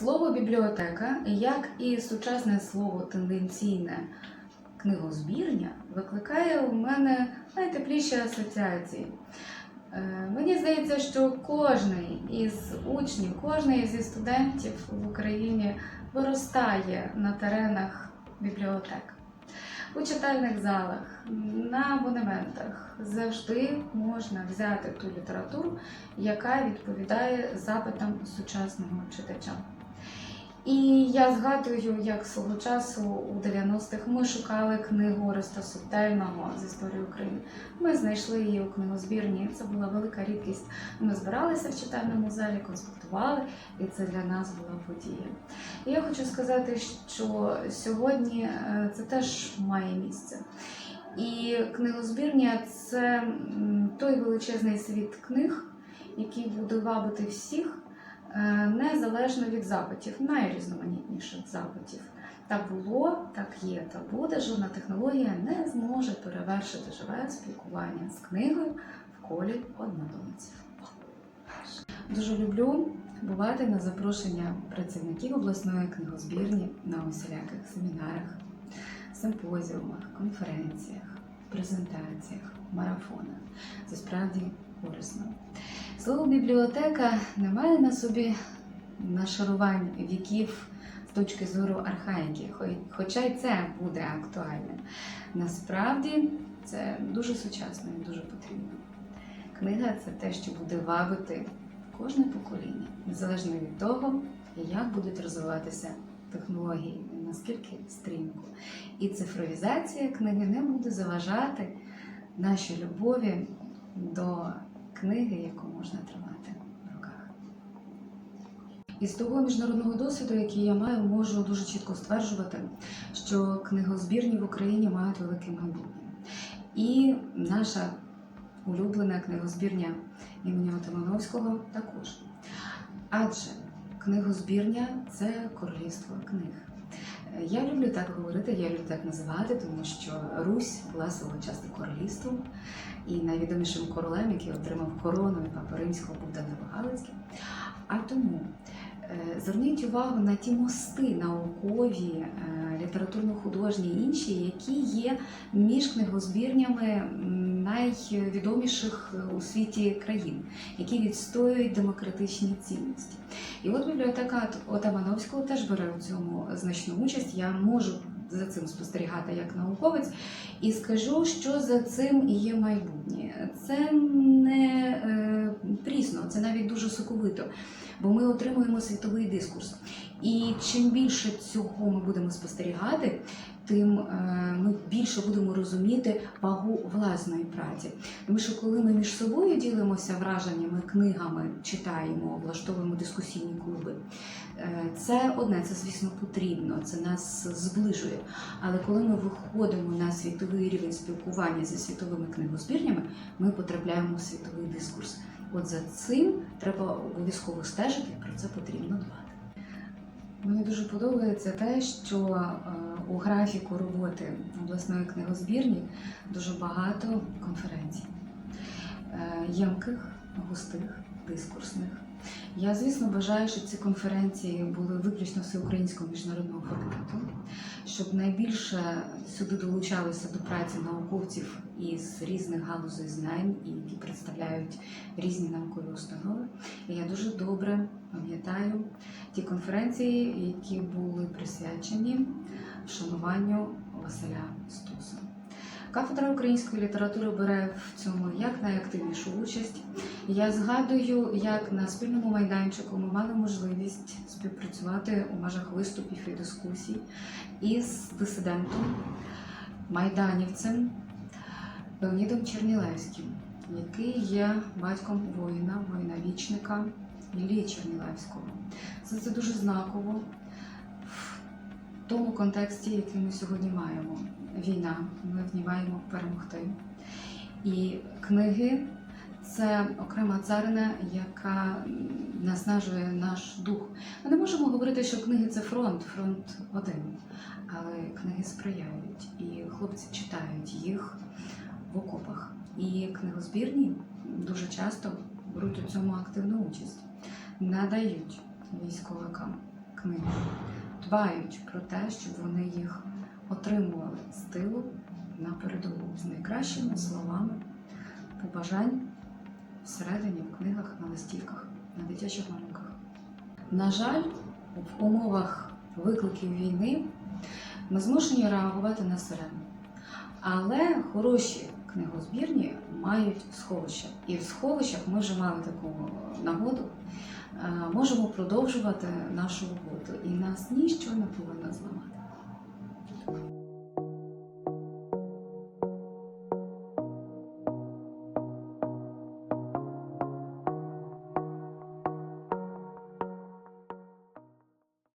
Слово бібліотека, як і сучасне слово тенденційне книгозбірня, викликає у мене найтепліші асоціації. Е, Мені здається, що кожний із учнів, кожний зі студентів в Україні виростає на теренах бібліотек. У читальних залах, на абонементах завжди можна взяти ту літературу, яка відповідає запитам сучасного читача. І я згадую, як свого часу у 90-х ми шукали книгу Ореста Сутельного з історії України. Ми знайшли її у книгозбірні. Це була велика рідкість. Ми збиралися в читальному залі, конспектували, і це для нас була подія. І я хочу сказати, що сьогодні е, це теж має місце. І книгозбірня це той величезний світ книг, який буде вабити всіх незалежно від запитів, найрізноманітніших запитів. Так було, так є, та буде. Жодна технологія не зможе перевершити живе спілкування з книгою в колі однодумців. Дуже люблю бувати на запрошення працівників обласної книгозбірні на усіляких семінарах, симпозіумах, конференціях, презентаціях, марафонах. Це справді корисно. Слово бібліотека не має на собі нашарувань віків з точки зору архаїки, хоча й це буде актуальним. Насправді це дуже сучасно і дуже потрібно. Книга це те, що буде вабити кожне покоління, незалежно від того, як будуть розвиватися технології, наскільки стрімко. І цифровізація книги не буде заважати нашій любові до книги, яку можна тримати в руках. Із того міжнародного досвіду, який я маю, можу дуже чітко стверджувати, що книгозбірні в Україні мають велике майбутнє. І наша улюблена книгозбірня імені Отамановського також. Адже книгозбірня це королівство книг. Я люблю так говорити, я люблю так називати, тому що Русь була свого часу королівством, і найвідомішим королем, який отримав корону і папа римського був Данило Галицький. А тому е, зверніть увагу на ті мости наукові, е, літературно-художні і інші, які є між книгозбірнями найвідоміших е, у світі країн, які відстоюють демократичні цінності. І от бібліотека Отамановського теж бере у цьому значну участь. Я можу за цим спостерігати як науковець, і скажу, що за цим є майбутнє. Це не е, прісно, це навіть дуже соковито, бо ми отримуємо світовий дискурс. І чим більше цього ми будемо спостерігати, тим е, ми більше будемо розуміти вагу власної праці. Тому що коли ми між собою ділимося враженнями, книгами, читаємо, влаштовуємо дискусійні клуби, е, це одне, це звісно потрібно, це нас зближує. Але коли ми виходимо на світовий рівень спілкування зі світовими книгозбірнями, ми потрапляємо в світовий дискурс. От за цим треба обов'язково стежити, про це потрібно дбати. Мені дуже подобається те, що е, у графіку роботи обласної книгозбірні дуже багато конференцій, ямких, ємких, густих, дискурсних. Я, звісно, бажаю, щоб ці конференції були виключно всеукраїнського міжнародного формату, щоб найбільше сюди долучалися до праці науковців із різних галузей знань, які представляють різні наукові установи. І я дуже добре пам'ятаю ті конференції, які були присвячені вшануванню Василя Стуса. Кафедра української літератури бере в цьому як найактивнішу участь. Я згадую, як на спільному майданчику ми мали можливість співпрацювати у межах виступів і дискусій із дисидентом, майданівцем Леонідом Чернілевським, який є батьком воїна, воїна-вічника Іллії Чернілевського. Це, це дуже знаково в тому контексті, який ми сьогодні маємо. Війна, ми в ній маємо перемогти. І книги це окрема царина, яка наснажує наш дух. Ми не можемо говорити, що книги це фронт, фронт один. Але книги сприяють, і хлопці читають їх в окопах. І книгозбірні дуже часто беруть у цьому активну участь, надають військовикам книги, дбають про те, щоб вони їх отримували з тилу на передову з найкращими словами побажань всередині в книгах на листівках, на дитячих малюнках. На жаль, в умовах викликів війни ми змушені реагувати на сирену. Але хороші книгозбірні мають сховища. І в сховищах ми вже мали таку нагоду. е, Можемо продовжувати нашу роботу, і нас ніщо не повинно зламати.